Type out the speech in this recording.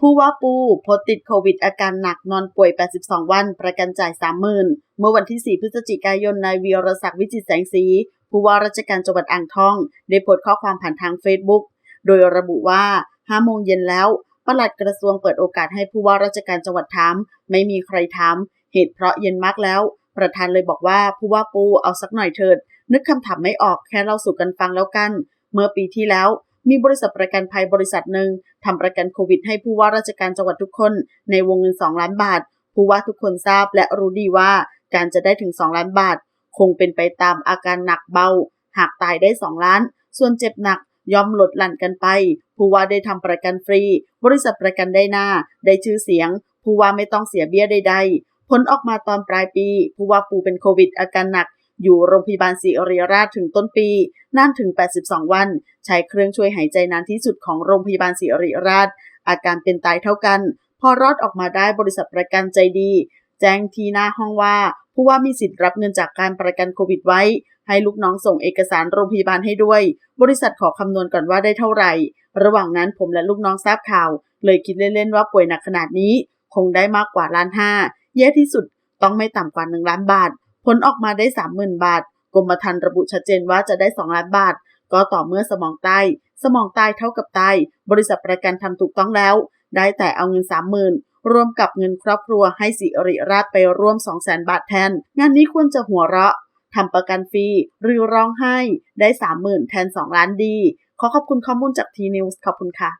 ผู้ว่าปูพสต์ติดโควิดอาการหนักนอนป่วย 82 วัน ประกันจ่าย 30,000 เมื่อวันที่ 4 พฤศจิกายนนายวีรศักดิ์วิจิตแสงสี ผู้ว่าราชการจังหวัดอ่างทอง ได้โพสต์ข้อความผ่านทางเฟซบุ๊กโดยระบุว่า 5 โมงเย็นแล้วปลัดกระทรวงเปิดโอกาสให้ผู้ว่าราชการจังหวัดถาม ไม่มีใครถาม เหตุเพราะเย็นมากแล้ว ประธานเลยบอกว่าผู้ว่าปูเอาสักหน่อยเถิด นึกคำถามไม่ออกแค่เล่าสู่กันฟังแล้วกัน เมื่อปีที่แล้ว มีบริษัทประกันภัยบริษัทหนึ่งทำประกันโควิด ให้ผู้ว่าราชการจังหวัดทุกคน ในวงเงิน 2 ล้านบาท ผู้ว่าทุกคนทราบและรู้ดีว่าการจะได้ถึง 2 ล้านบาท คงเป็นไปตามอาการหนักเบา หากตายได้ 2 ล้าน ส่วนเจ็บหนักย่อมลดหลั่นกันไป ผู้ว่าได้ทำประกันฟรี บริษัทประกันได้หน้า ได้ชื่อเสียง ผู้ว่าไม่ต้องเสียเบี้ยใดๆผลออกมาตอนปลายปี ผู้ว่าปูเป็นโควิดอาการหนัก อยู่โรงพยาบาลศรีอริราชถึงต้นปีนานถึง 82 วัน ใช้เครื่องช่วยหายใจนานที่สุดของโรงพยาบาลศรีอริราช อาการเป็นตายเท่ากัน พอรอดออกมาได้บริษัทประกันใจดี แจ้งทีหน้าห้องว่า ผู้ว่ามีสิทธิ์รับเงินจากการประกันโควิดไว้ ให้ลูกน้องส่งเอกสารโรงพยาบาลให้ด้วย บริษัทขอคำนวณก่อนว่าได้เท่าไหร่ ระหว่างนั้นผมและลูกน้องทราบข่าว เลยคิดเล่นๆว่าป่วยหนักขนาดนี้ คงได้มากกว่าล้านห้าแย่ที่สุดต้องไม่ต่ำกว่า1ล้านบาท ผลออกมาได้ 30,000 บาท กรมธรรม์ระบุชัดเจนว่าจะได้ 2 ล้านบาท ก็ต่อเมื่อสมองตายสมองตายเท่ากับตายบริษัทประกันทำถูกต้องแล้ว ได้แต่เอาเงิน 30,000รวมกับเงินครอบครัวให้สิริราชไปร่วม 200,000 บาทแทน งานนี้ควรจะหัวเราะทำประกันฟรีหรือร้องไห้ได้ 30,000 แทน 2 ล้านดี ขอขอบคุณข้อมูลจากทีนิวส์ขอบคุณค่ะ